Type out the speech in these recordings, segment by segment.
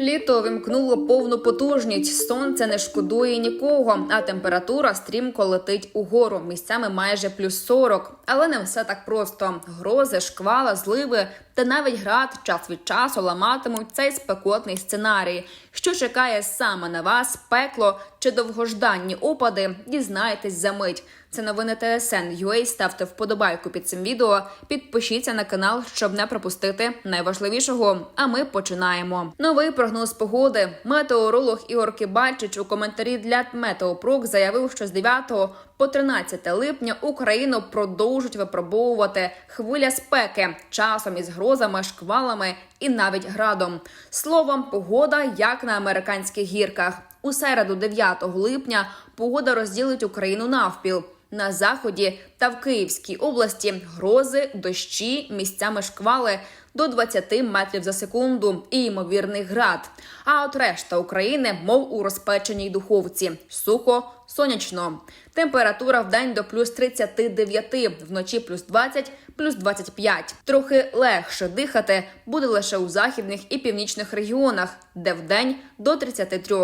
Літо вимкнуло повну потужність. Сонце не шкодує нікого, а температура стрімко летить угору. Місцями майже плюс 40. Але не все так просто. Грози, шквала, зливи та навіть град час від часу ламатимуть цей спекотний сценарій. Що чекає саме на вас, пекло чи довгожданні опади? Дізнаєтесь за мить. Це новини ТСН UA. Ставте вподобайку під цим відео. Підпишіться на канал, щоб не пропустити найважливішого. А ми починаємо. Новий прогноз погоди. Метеоролог Ігор Кибальчич у коментарі для Метеопрок заявив, що з 9 по 13 липня Україну продовжуть випробовувати хвиля спеки часом із грозами, шквалами і навіть градом. Словом, погода як на американських гірках. У середу, 9 липня, погода розділить Україну навпіл. На заході та в Київській області грози, дощі, місцями шквали до 20 метрів за секунду і ймовірний град. А от решта України, мов у розпеченій духовці, сухо, сонячно. Температура в день до плюс 39, вночі плюс 20, плюс 25. Трохи легше дихати буде лише у західних і північних регіонах, де вдень до 33.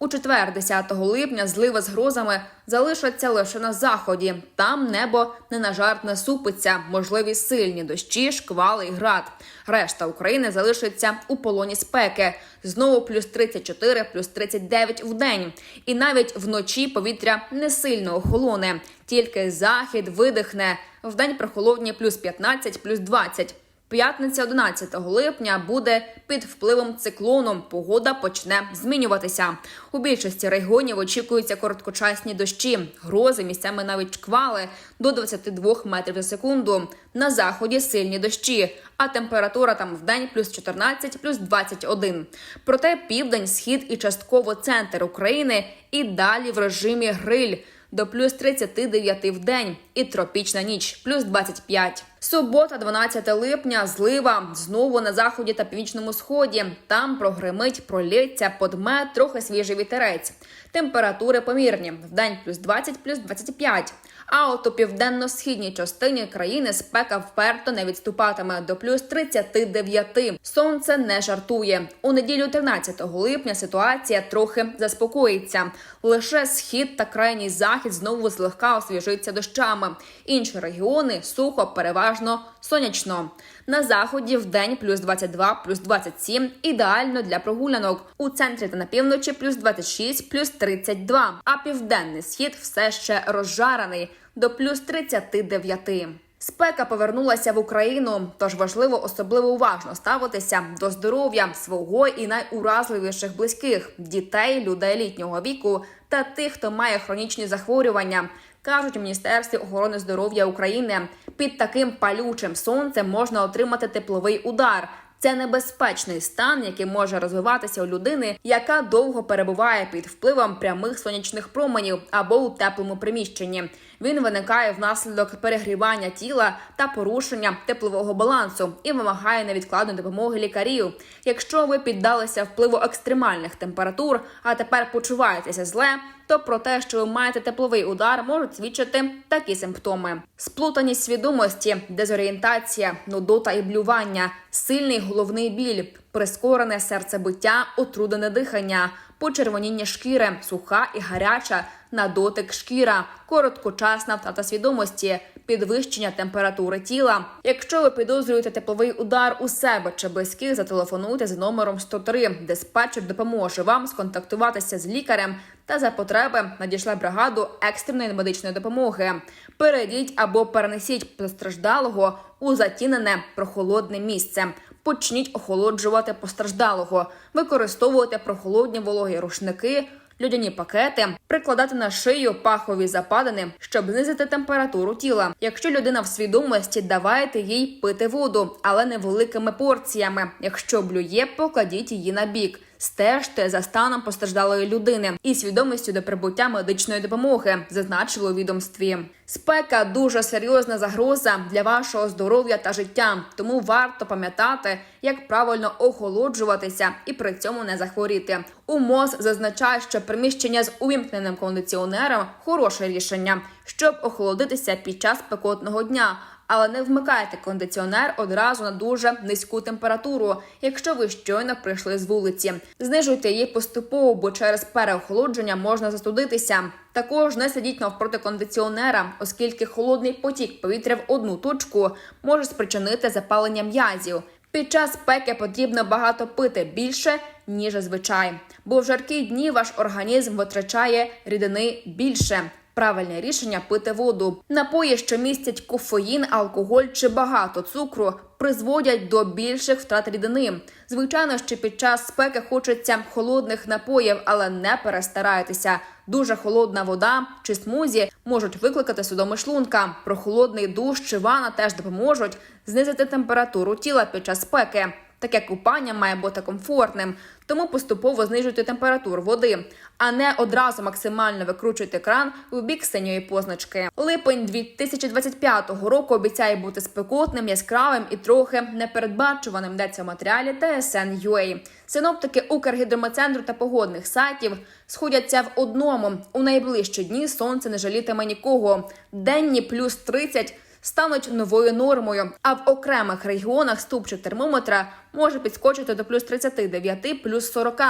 У четвер, 10 липня, зливи з грозами залишаться лише на заході. Там небо не на жарт не супиться, можливі сильні дощі, шквали і град. Решта України залишиться у полоні спеки. Знову плюс 34, плюс 39 в день. І навіть вночі повітря не сильно охолоне. Тільки захід видихне. Вдень прохолодні плюс 15, плюс 20. П'ятниця 11 липня буде під впливом циклону. Погода почне змінюватися. У більшості регіонів очікуються короткочасні дощі, грози, місцями навіть шквали до 22 метрів за секунду. На заході сильні дощі, а температура там в день плюс 14, плюс 21. Проте південь, схід і частково центр України і далі в режимі гриль до плюс 39 в день і тропічна ніч плюс 25. Субота, 12 липня, злива знову на заході та північному сході. Там прогримить, пролється, подме трохи свіжий вітерець. Температури помірні. Вдень плюс 20, плюс 25. А от у південно-східній частині країни спека вперто не відступатиме до плюс 39. Сонце не жартує. У неділю 13 липня ситуація трохи заспокоїться. Лише схід та крайній захід знову злегка освіжиться дощами. Інші регіони сухо, переважно сонячно. На заході в день плюс 22, плюс 27 – ідеально для прогулянок. У центрі та на півночі плюс 26, плюс 32. А південний схід все ще розжарений до плюс 39. Спека повернулася в Україну, тож важливо особливо уважно ставитися до здоров'я свого і найуразливіших близьких дітей, людей літнього віку та тих, хто має хронічні захворювання. Кажуть у міністерстві охорони здоров'я України, під таким палючим сонцем можна отримати тепловий удар. Це небезпечний стан, який може розвиватися у людини, яка довго перебуває під впливом прямих сонячних променів або у теплому приміщенні. Він виникає внаслідок перегрівання тіла та порушення теплового балансу і вимагає невідкладної допомоги лікарів. Якщо ви піддалися впливу екстремальних температур, а тепер почуваєтеся зле, то про те, що ви маєте тепловий удар, можуть свідчити такі симптоми: сплутаність свідомості, дезорієнтація, нудота і блювання, сильний головний біль, прискорене серцебиття, отрудене дихання, почервоніння шкіри, суха і гаряча, на дотик шкіра, короткочасна втрата свідомості, підвищення температури тіла. Якщо ви підозрюєте тепловий удар у себе чи близьких, зателефонуйте за номером 103. Диспетчер допоможе вам сконтактуватися з лікарем та за потреби надійшла бригаду екстреної медичної допомоги. Перейдіть або перенесіть постраждалого у затінене прохолодне місце. Почніть охолоджувати постраждалого, використовувати прохолодні вологі рушники. Людяні пакети прикладати на шию пахові западини, щоб знизити температуру тіла. Якщо людина в свідомості, давайте їй пити воду, але невеликими порціями. Якщо блює, покладіть її на бік. Стежте за станом постраждалої людини і свідомістю до прибуття медичної допомоги, зазначило у відомстві. Спека дуже серйозна загроза для вашого здоров'я та життя, тому варто пам'ятати, як правильно охолоджуватися і при цьому не захворіти. У МОЗ зазначає, що приміщення з увімкненим кондиціонером хороше рішення, щоб охолодитися під час спекотного дня. Але не вмикайте кондиціонер одразу на дуже низьку температуру, якщо ви щойно прийшли з вулиці. Знижуйте її поступово, бо через переохолодження можна застудитися. Також не сидіть навпроти кондиціонера, оскільки холодний потік повітря в одну точку може спричинити запалення м'язів. Під час спеки потрібно багато пити більше ніж зазвичай, бо в жаркі дні ваш організм витрачає рідини більше. Правильне рішення пити воду. Напої, що містять кофеїн, алкоголь чи багато цукру, призводять до більших втрат рідини. Звичайно, що під час спеки хочеться холодних напоїв, але не перестарайтеся. Дуже холодна вода чи смузі можуть викликати судоми шлунка. Прохолодний душ чи ванна теж допоможуть знизити температуру тіла під час спеки. Таке купання має бути комфортним, тому поступово знижуйте температуру води, а не одразу максимально викручуйте кран у бік синьої позначки. Липень 2025 року обіцяє бути спекотним, яскравим і трохи непередбачуваним. Йдеться в матеріалі TSN.ua. Синоптики Укргідрометцентру та погодних сайтів сходяться в одному. У найближчі дні сонце не жалітиме нікого. Денні плюс 30 стануть новою нормою. А в окремих регіонах ступчик термометра може підскочити до плюс 39, плюс 40.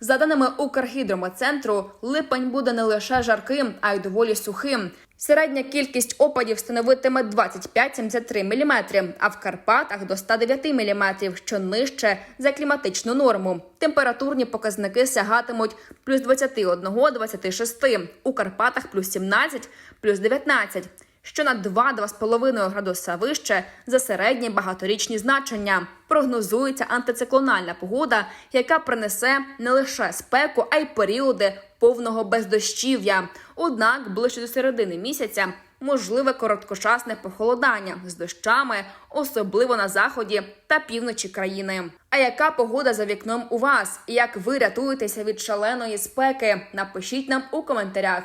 За даними Укргідрометцентру, липень буде не лише жарким, а й доволі сухим. Середня кількість опадів становитиме 25-73 мм, а в Карпатах до 109 мм, що нижче за кліматичну норму. Температурні показники сягатимуть плюс 21-26, у Карпатах плюс 17, плюс 19 що на 2-2,5 градуса вище за середні багаторічні значення. Прогнозується антициклональна погода, яка принесе не лише спеку, а й періоди повного бездощів'я. Однак ближче до середини місяця можливе короткочасне похолодання з дощами, особливо на заході та півночі країни. А яка погода за вікном у вас? Як ви рятуєтеся від шаленої спеки? Напишіть нам у коментарях.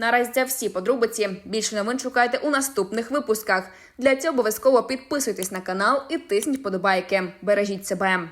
Наразі це всі подробиці. Більше новин шукайте у наступних випусках. Для цього обов'язково підписуйтесь на канал і тисніть подобайки. Бережіть себе.